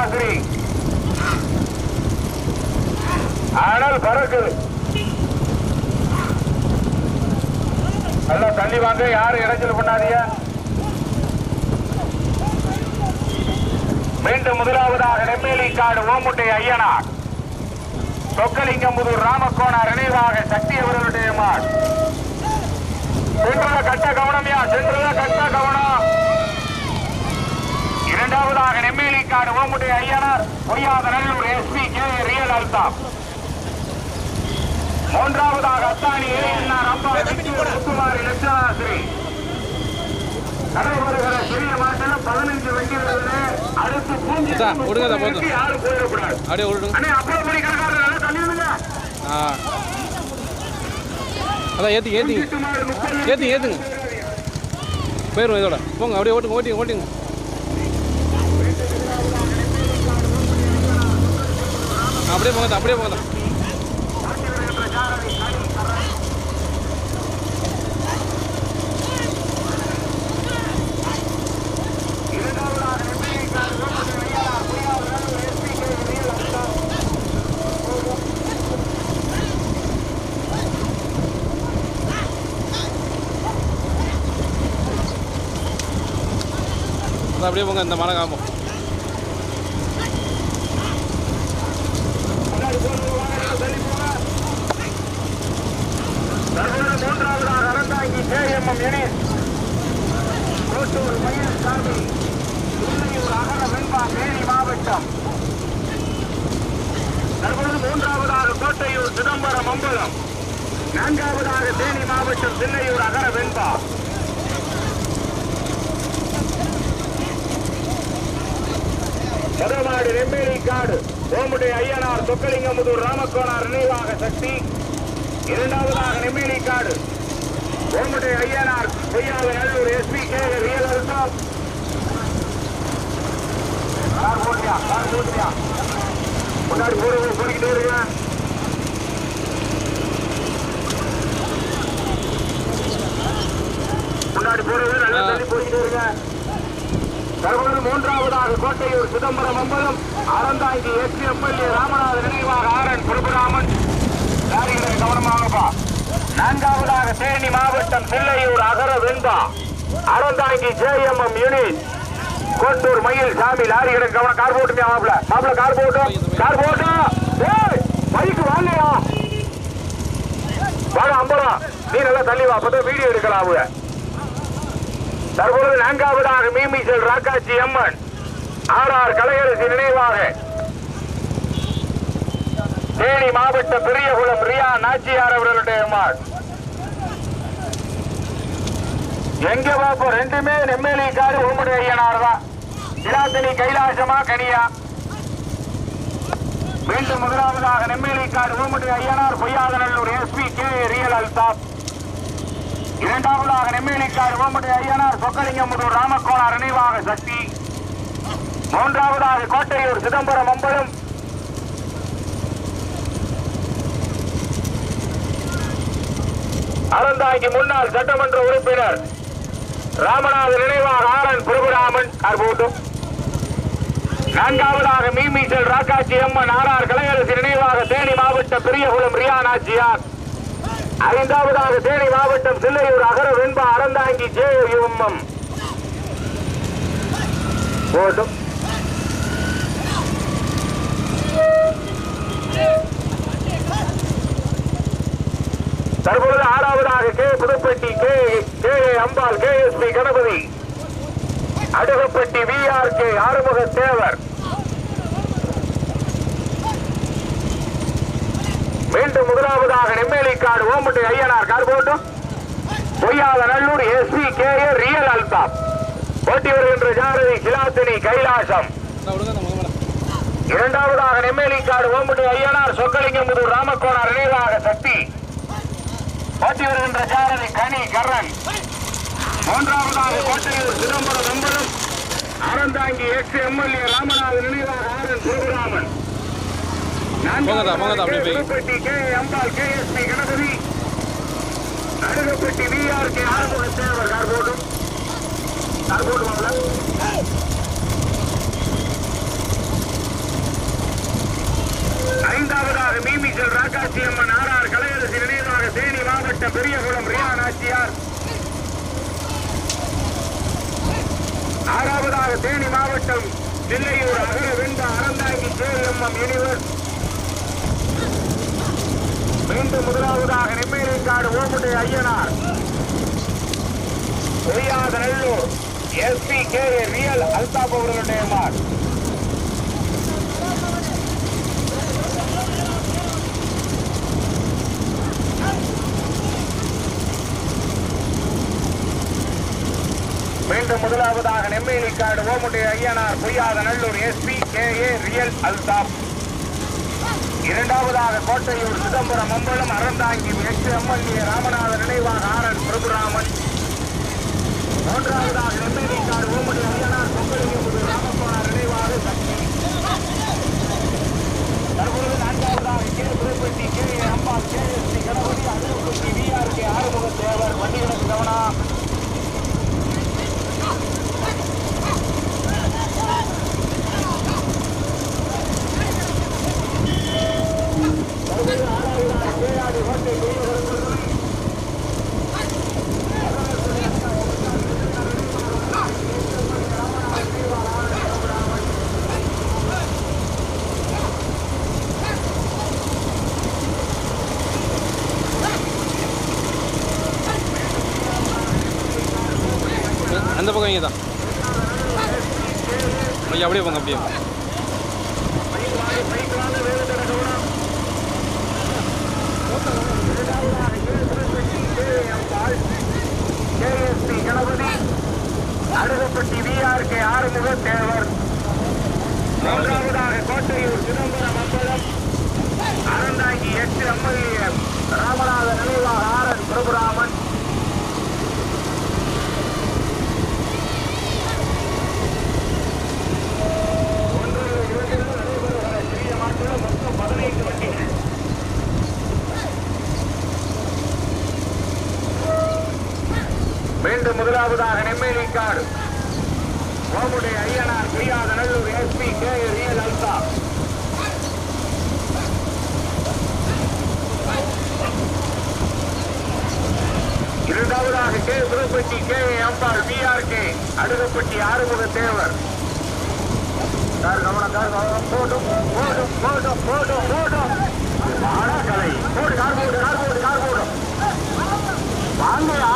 லட்சணாசிரி ஆனால் பறக்குது. நல்லா தள்ளி வாங்க யாரும் இடைஞ்சல் பண்ணாதீங்க. மீண்டும் முதலாவதாக நெம்மேலிக்காடு ஓமுட்டை ஐயனார். சொக்கலிங்கம்புதூர் ராமக்கோணார் நினைவாக சக்தி அவர்களுடைய மாட் சென்றத கட்ட கவனம்யா சென்றத கட்ட கவனம். இரண்டாவதாக நெம்மேலி காடு ஓமுட்டை Ayyanar Poyyatha Nallur SP K Real Althaf. மூன்றாவதாக அத்தானி ஏஎன்ஆர் அப்பா முத்துமாரி லட்சணாசிரி நடைபெறுகிற சிறிய மாட்டில் பதினஞ்சு வண்டி வருது அடுத்து பூஞ்சி அதான், விடுங்க, அதான் போதும். யாரும் போயிடக்கூடாது அப்படியே விடுங்க. அண்ணே அப்புறம் நல்லா அதான் ஏற்றி ஏற்றிங்க ஏற்றி ஏற்றுங்க போயிடும் இதோட. போங்க அப்படியே ஓட்டுங்க ஓட்டிங்க ஓட்டிங்க. அப்படியே போங்க அப்படியே போங்க அப்படியே போங்க இந்த மழை காமம் தற்போது மூன்றாவதாக அறந்தாங்கி கேஎம்எம் யூனிட் ஒரு மயில் சாமி திருநெல்வேலூர் அகர வெண்பா தேனி மாவட்டம் தற்பொழுது மூன்றாவதாக கோட்டையூர் சிதம்பரம் அம்பலம் நான்காவதாக தேனி மாவட்டம் தில்லையூர் அகர வெண்பா. முதமாடு நெம்மேலி காடு ஓமுடை ஐயனார் சொக்கலிங்கமுதூர் ராமக்கோனார் நினைவாக சக்தி இரண்டாவதாக நெம்மேலி காடு ஓமுடை Ayyanar Poyyatha Nallur SP K Real Althaf car போட்டியா கார் போட்டியா முன்னாடி போடுவோம் போய்கிட்டே இருங்க. முன்னாடி போறது நல்லா தள்ளி போய்கிட்டே இருங்க. தற்போது மூன்றாவதாக கோட்டையூர் சிதம்பரம் அம்பலம் அறந்தாங்கி எஸ் எம்எல்ஏ ராமநாதன் நினைவாக ஆரன் பிரபுராமன். லாரிகளை கவனமாகப்பா நான்காவதாக தேனி மாவட்டம் பிள்ளையூர் அகர வெண்பா. அறந்தாங்கி ஜேஎம்எம் யூனிட் கோட்டூர் மயில் சாமி லாரிகளை கவனம். கார் போட்டுமே மாப்பிள. மாப்பிள கார் போட்டும் கார் போட்டும் மைக்கு பைக்கு வாங்கயா வாங்க அம்பலம் நீ நல்லா தள்ளி வா அப்பதான் வீடியோ எடுக்கலாம் அவங்க. தற்பொழுது நான்காவதாக மீமிசல் ராக்காச்சி அம்மன். ஆர்ஆர் கலையரசி நினைவாக. தேனி மாவட்ட பெரியகுளம் ரியா நாச்சியார் அவர்களுடைய மாட் எங்க பாப்போம் ரெண்டுமே நெம்மேலி காடு உம்முடைய ஐயனார் தான் இலாத்தனி கைலாசமா கனியா? மீண்டும் முதலாவதாக நெம்மேலி காடு உம்முடைய Ayyanar Poyyathanallur SP K Real Althaf இரண்டாவதாக நெம்மேலிக்கார் ஓமட்டை ஐயனார் சொக்கலிங்கமுதூர் ராமக்கோணார் நினைவாக சக்தி. மூன்றாவதாக கோட்டையூர் சிதம்பரம் அம்பலம். அறந்தாங்கி முன்னாள் சட்டமன்ற உறுப்பினர் ராமநாத நினைவாக ஆரன் பிரபுராமன் அற்புதம் நான்காவதாக மீமீசல் ராக்காச்சி அம்மன் ஆறார் கலையரசி நினைவாக தேனி மாவட்ட பெரியகுளம் ரியா நாச்சியார் ஐந்தாவதாக தேனி மாவட்டம் சில்லையூர் அகர வெண்பா அறந்தாங்கி ஜே எம் போட்டும். தற்பொழுது ஆறாவதாக K Pudupatti K K Ambal K S P Ganapathi. Adukappatti V R K Arumuga Thevar மீண்டும் முதலாவதாக நெம்மேலிக்காடு ஓம்பட்டு ஐயனார் கார் போட்டும் Poyyatha Nallur SP K A Real Althaf. போட்டி வருகின்ற ஜாரதி கிலாத்தினி கைலாசம். இரண்டாவதாக நெம்மேலிக்காடு ஓம்பட்டி ஐயனார் சொக்கலிங்கமுதூர் ராமக்கோணார் நினைவாக சக்தி. ஓட்டி வருகின்ற சாரதி கனி கர்ணன். மூன்றாவதாக கோட்டையூர் சிதம்பரம் நம்பரும் அறந்தாங்கி எக்ஸ் எம்எல்ஏ ராமநாதன் நினைவாக R N Sivaraman K. Ambal K. S. P. Ganapathi. K. Arumuga Thevar கார்போடும் கார்போடும் ஐந்தாவதாக மீமிச்சல் ராக்காட்சி அம்மன் ஆர். ஆர். கலையரசி ஆறாவதாக தேனி மாவட்டம் நெல்லையூர் அகர வெண்ட அறந்தாங்கி கேஎம்எம் யூனிவர்ஸ். மீண்டும் முதலாவதாக Nemmelikadu ஓமுட்டை Ayyanar. Poyyatha Nallur SP K Real Althaf அவர்களுடைய மார். மீண்டும் முதலாவதாக Nemmelikadu ஓமுடைய Ayyanar Poyyatha Nallur SP K A Real Althaf. இரண்டாவதாக கோட்டையூர் சிதம்பரம் அம்பலம் அறந்தாங்கி எச். எம்எல்ஏ ராமநாத நினைவாக ஆர். பிரபுராமன். மூன்றாவதாக நெம்மேலிக்காடு ஓமுடைய ஐயனார் பொங்கலிங்கமுது ராமகுமார் நினைவாக சக்தி. தற்பொழுது நான்காவதாக K. Pudupatti K. A. Ambal K. S. D. Ganapathi Arulkutti VR K. Arumuga Thevar வண்டிகளுக்கு கவனா. போடும் போடும் போடும் போடும் போடும் போட்டும் போட்டும் போட்டும் கலை போடு கார் போடு கார் போடு. கார் போடும் வாங்கயா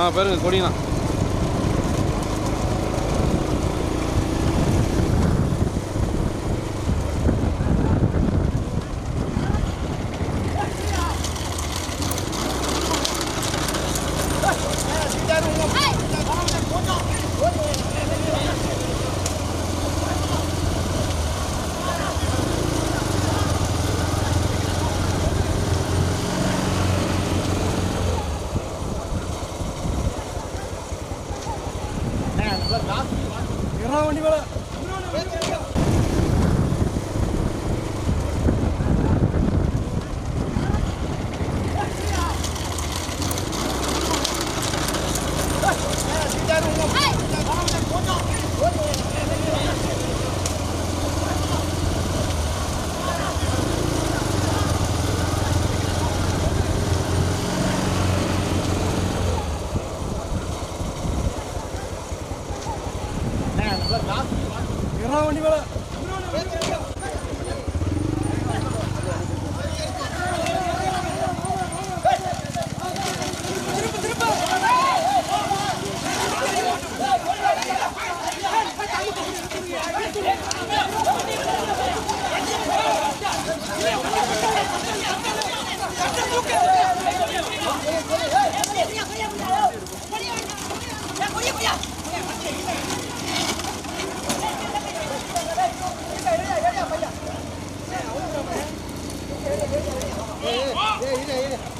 ஆ பாருங்க கொடினா ஏய் ஏய் ஏய்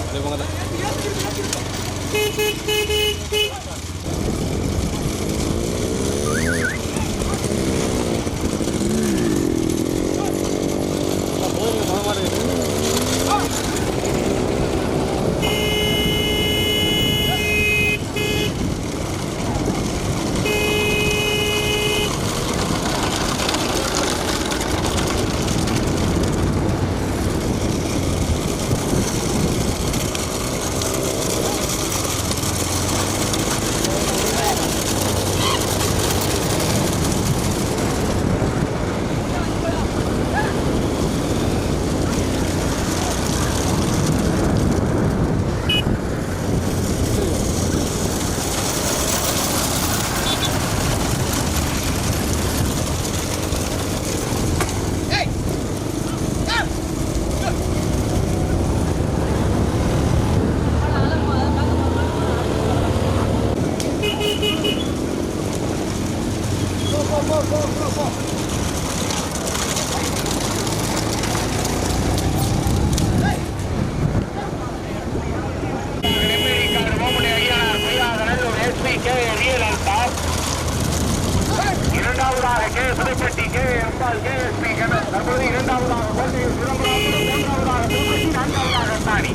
அப்படியே போங்க இரண்டாவதாக K Pudupatti K Ambal K S P தற்போது இரண்டாவதாக கோட்டையூர் சிதம்பரம் மூன்றாவதாக புதுப்பட்டி நான்காவதாக தானி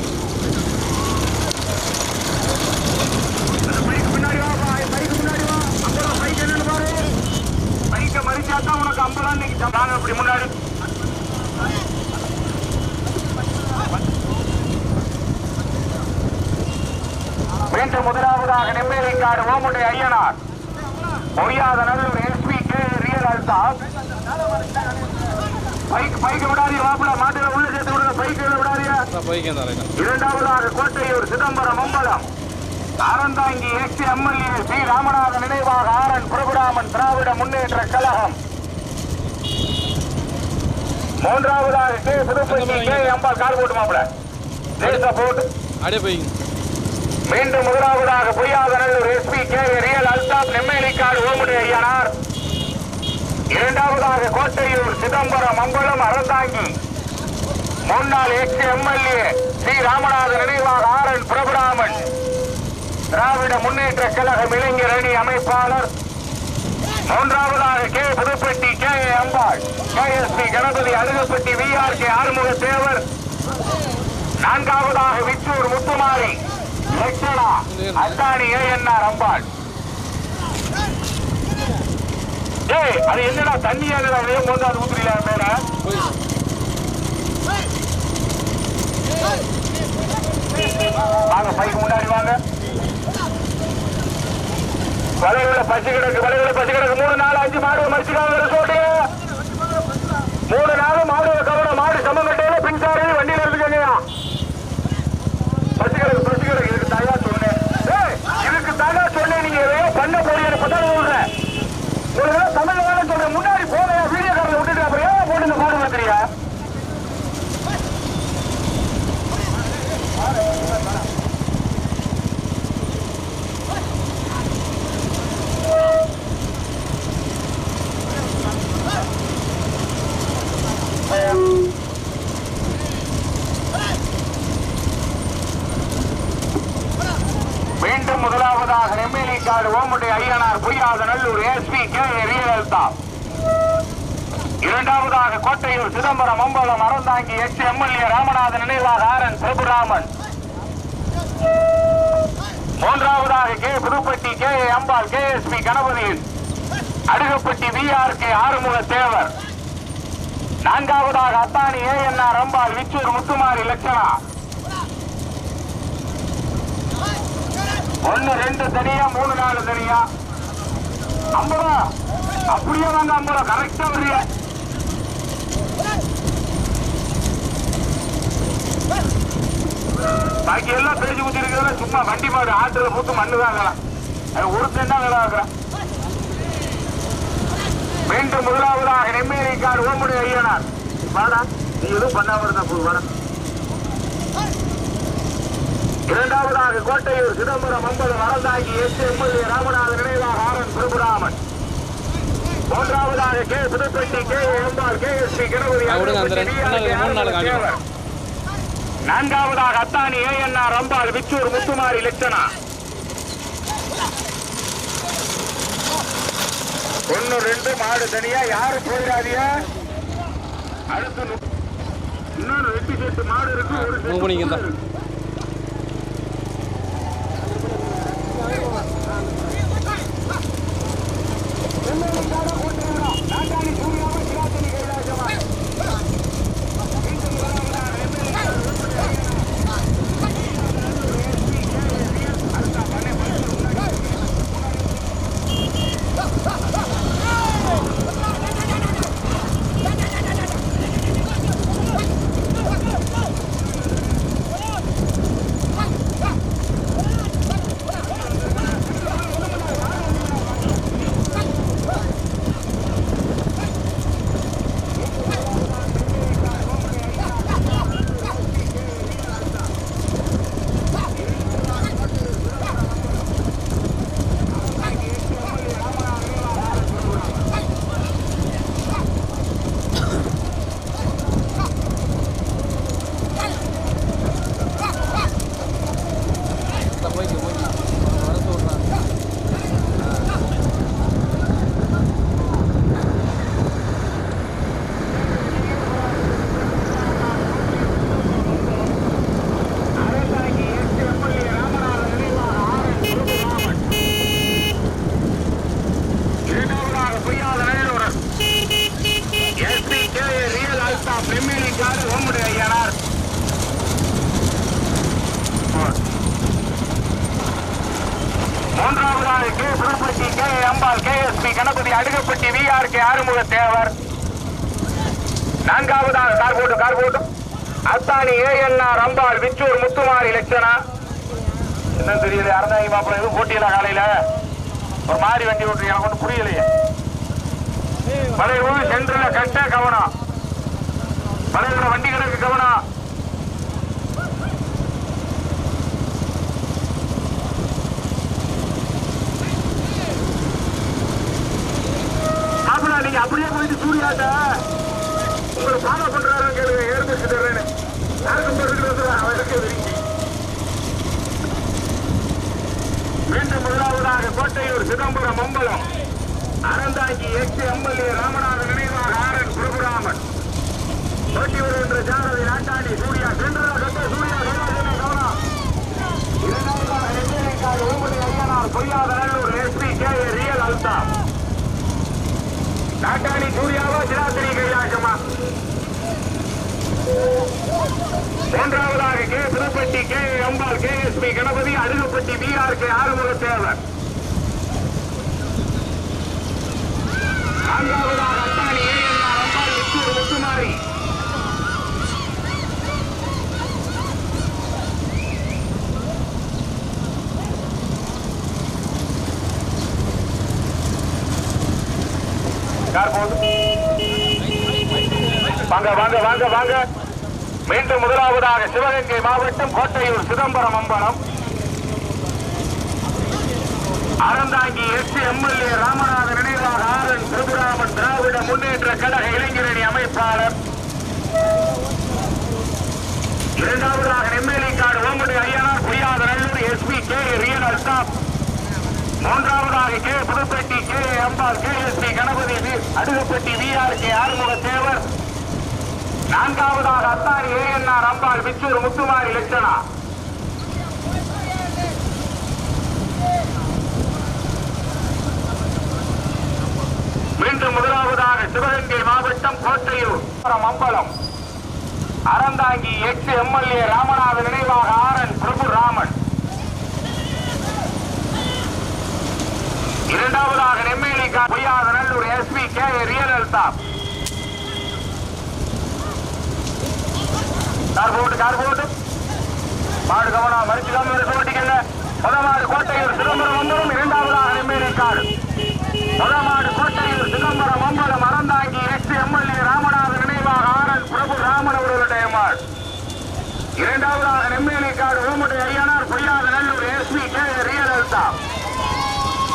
பைக்கு உனக்கு ஐம்பதாம் இன்னைக்கு வாங்க அப்படி முன்னாடி. மீண்டும் முதலாவதாக Nemmelikadu ஓமுண்டை Ayyanar. Poyyatha Nallur SP K Real Althaf bike bike விடாதீங்க வாப்பல மாட்டுல உள்ள சேர்த்து விடுங்க. பைக்குல விடாதீங்க இரண்டாவதாக Kottaiyur Chidambaram Ambalam Aranthangi ex MLA C Ramanathan நினைவாக ஆரன் பிரபுராமன் திராவிட முன்னேற்ற கழகம். மூன்றாவதாக K Pudupatti K Ambal car போட்டு மாப்பிள போட்டு. அப்படியே போய்ங்க. மீண்டும் முதலாவதாக Poyyathanallur SP K Real Althaf Nemmelikadu ஓமுடி Ayyanar இரண்டாவதாக கோட்டையூர் சிதம்பரம் அம்பலம் அறந்தாங்கி. முன்னாள் எக்ஸ் எம்எல்ஏ சி ராமநாதன் நினைவாக ஆர் என் பிரபுராமன். திராவிட முன்னேற்ற கழகம் இளைஞர் அணி அமைப்பாளர். மூன்றாவதாக K Puduppatti K A Ambal K S P Ganapathi Azhagappatti V R K Arumuga Devar நான்காவதாக விச்சூர் முத்துமாரி. லட்சணா அத்தானி ஏஎன்ஆர் அம்பாள் ஏய் அது என்னடா தண்ணி என்னடா வேகம் வந்து அது ஊத்துறீங்களா மேல? வாங்க பைக்கு முன்னாடி வாங்க. வலையுள்ள பச்சை கிடக்கு வலையுள்ள பச்சை கிடக்கு. மூணு நாலு அஞ்சு மாடு மறிச்சுக்காங்க சொல்லிட்டு. மூணு நாலு மாடு கவனம் மாடு சமங்கட்டையில பின்சாரி வண்டியில இருக்குங்கய்யா பச்சை கிடக்கு பச்சை கிடக்கு இதுக்கு தாயா சொன்னேன் ஏய், இதுக்கு தாயா சொன்னேன் நீங்க எதையோ பண்ண போறீங்க பத்தாலும் சொல்றேன் ஒரு வேளை தமிழ்ல வேலை சொல்றேன் முன்னாடி போகையா வீடியோ காரில் விட்டுட்டு அப்புறம் ஏன் போட்டு இந்த மாடு வந்துறியா மீண்டும் முதலாவதாக நெம்மேலிக்காடு காடு ஓமுடைய ஐயனார் பொய்யாத நல்லூர் எஸ்பி கே ரியலல்தா இரண்டாவதாக கோட்டையூர் சிதம்பரம் அம்பலம் அறந்தாங்கி எச் எம்எல்ஏ ராமநாதன் நினைவாக ஆர் என் பிரபுராமன் மூன்றாவதாக K Pudupatti K A Ambal K S P கணபதியின் Adukappatti V R K Arumuga Thevar நான்காவதாக Athani A N R Ambal Vichur Muthumari Lakshana. ஒன்னு ரெண்டு தனியா மூணு நாலு தனியா. ஐம்பதா அப்படியே வாங்க ஐம்பதா கரெக்டா வர்றீங்க பாக்கி எல்லாம் தெரிஞ்சு குத்திருக்கிறதுல சும்மா வண்டி மாடு ஆற்றுல போட்டு மண்ணு தான் ஒருத்தன் தான் வேலை பார்க்குறேன் மீண்டும் முதலாவதாக நெம்மேரிக்காடு ஓமுடைய ஐயனார். வாடா நீ எதுவும் பண்ணாம இருந்தா போது வாடா. இரண்டாவதாக கோட்டையூர் சிதம்பரம் அம்பலம் அறந்தாங்கி எஸ் எம்எல்ஏ ராமநாதன் நினைவாக ஆர் என் பிரபுராமன். மூன்றாவதாக K Pudupatti K Ambal K S P Ganapathi. நான்காவதாக Athani A N R Ambal Vichur Muthumari Lakshana ஒன்னு ரெண்டு மாடு தனியா யாரும் போயிடாதீங்க அடுத்து இன்னொரு வெட்டி செட்டு மாடு இருக்கு ஒரு செட்டு தான். இருக்கு. போய்க்கு போய்க்கு வர சொல்கிறாங்க அரசாங்கி எஸ் எம்எல்ஏ ராமநாதன் நினைவாக ஆர் என் பிரபுராமன். இரண்டாவதாக பொய்யாத நல்லூரன் SP K Real Althaf Nemmelikadu ஓமுடைய Ayyanar மூன்றாவதாக K Pudupatti K Ambal K S P Ganapathi Adukappatti V R K Arumuga Thevar நான்காவதாக கார் போட்டு கார் போட்டு அத்தானி ஏஎன்ஆர் அம்பாள் விச்சூர் முத்துமாரி லட்சணா. என்ன தெரியல அறந்தாங்கி மாப்பிள்ள எதுவும் போட்டியில காலையில. ஒரு மாதிரி வண்டி ஓட்டுறீங்க எனக்கு ஒன்றும் புரியலையே. பழைய ஊர் சென்றுல கட்ட கவனம் பழைய வண்டி கிடக்கு கவனம் அப்படியே போயிட்டு சூரியாட்ட ஒரு ஃபாலோ பண்றாரு கேளுங்க ஏற்படுத்தி தர்றேன்னு. யாருக்கும் இருக்கிறது அவன் விரும்பி மீண்டும் முதலாவதாக கோட்டையூர் சிதம்பரம் அம்பலம். அறந்தாங்கி எக்ஸ் எம்எல்ஏ ராமநாதன் நினைவாக ஆர் என் பிரபுராமன் கோட்டையூர் என்ற ஜானதி நாட்டாண்டி சூர்யா சென்றா கட்ட சூர்யா கண்ணாஜனை கவனம் இரண்டாவதாக Nencherikadu ஓமடி Ayyanar Poyyatha Nallur SP K A Real அல்தா நாட்டாணி சூர்யாவா சிராத்திரி கைலாசமா மூன்றாவதாக K Thiruppatti K Ambal K S P Ganapathi Arugappatti P R K Arumuga Thevar நான்காவதாக அத்தானி ஏ என் ஆர் அம்பாள் வித்தூர் முத்துமாரி வாங்க வாங்க வாங்க வாங்க. மீண்டும் முதலாவதாக சிவகங்கை மாவட்டம் கோட்டையூர் சிதம்பரம் அம்பலம். அறந்தாங்கி எட்டு எம்எல்ஏ ராமநாதன் நினைவாக ஆர் என் பிரபுராமன் திராவிட முன்னேற்ற கழக இளைஞரணி அமைப்பாளர். இரண்டாவதாக Nemmelikadu ஓம்படி Ayyanar Poyyatha Nallur SP K Real Althaf மூன்றாவதாக K Pudupatti K Ambal K S P Ganapathi Adukappatti V R K Arumuga Thevar நான்காவதாக Athari A N R Ambal Vichur Muthumari Lakshana. மீண்டும் முதலாவதாக சிவகங்கை மாவட்டம் Kottaiyur. Ambalam. Aranthangi ex MLA Ramanatha நினைவாக ஆரன் பிரபு ராமன் இரண்டாவதாக Nemmeli Poyyatha Nallur SP K Real Althaf car போட்டு car போட்டு. மாடு Kavanaugh மறிச்சு கவனம் போட்டிக்கல முதமாடு கோட்டையூர் சிதம்பரம் ஒன்பதும் இரண்டாவதாக நெம்மேலி காடு முதமாடு கோட்டையூர் சிதம்பரம் அம்பலம் அறந்தாங்கி எஸ் எம்எல்ஏ ராமநாத நினைவாக ஆரன் பிரபு ராமன் அவர்களுடைய மாடு. இரண்டாவதாக நெம்மேலி காடு ஓமட்டை அரியானார் புரியாத நல்லூர் எஸ்பி கே. ரியல் அல்தா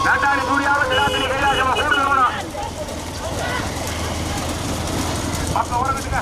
நட்டாணி சூர்யாவை சிலாத்தினி கைலாசமா கூடணும் பக்கம் ஓரங்கட்டுங்க